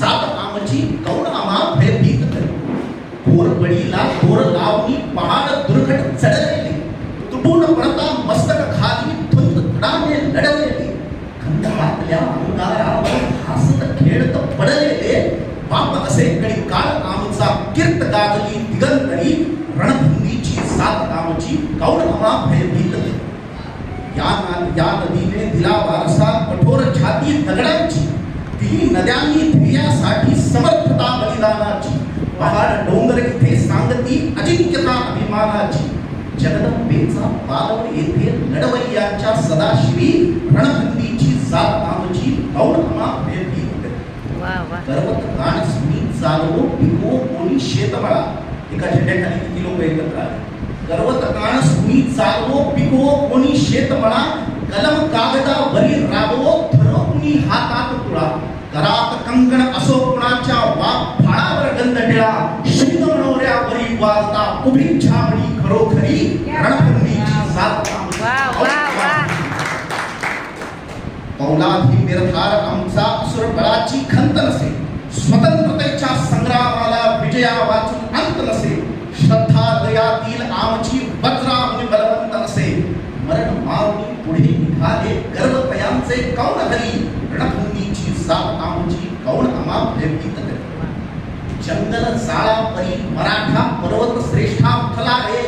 સાત આમજી ગૌણામાં ભે ભીત કરી ભોર પડીલા ભોર લાવની પહાડ દુર્ઘટ ચડલેલી તુબુન પડતા મસ્તક ખાલી ધુંદ ધડાને લડલેલી खेड़ तो पड़ खेळत पडलेले बाप असे कडी काळ आमचा कीर्त गाजली रणभूमि रणभूमीची सात आमची गौणामा भे भीत थे याद याद दीने दिला वारसा, कठोर छाती तगड़ा ती नद्यांनी ध्येयासाठी समर्थता बलिदानाची. पहाड डोंगर इथे सांगती अजिंक्यता अभिमानाची. जगदंबेचा पालव येथे लढवय्यांच्या सदाशिवी रणभंदीची जात नामची गौडमा भेटी पर्वत गाण चालवो पिको कोणी शेतमळा एका झेंड्याखाली किती लोक एकत्र आले? पर्वत गाण चालवो पिको कोणी शेतमळा कलम कागदावरी राबवो कुणी हातात तुळा. करात कंकण असो कुणाच्या वाप फाळावर गंध टिळा शब्द मनोऱ्यावरी वाजता उभी छावणी खरोखरी रणभूमीची वा वा पौलाधी निर्धार आमचा असुर बळाची खंत नसे. स्वतंत्रतेच्या संग्रामाला विजया वाचून अंत नसे. श्रद्धा दयातील आमची वज्रावनी बलवंत नसे. मरण मावणी पुढे निघाले गर्वतयांचे कौन हरी? कौन आमा भयभीत करी जंगल परी मराठा पर्वत श्रेष्ठा उठला रे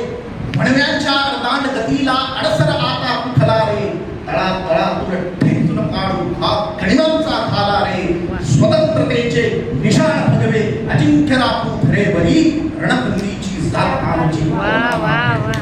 म्हणव्यांच्या दांड गतीला अडसर आता उठला रे तळा तळातून ठेचून काढू हा कणिमांचा खाला रे। स्वतंत्रतेचे निशाण भगवे अजिंक्य राखू धरे बरी रणभूमीची जात आमची वा वा वा.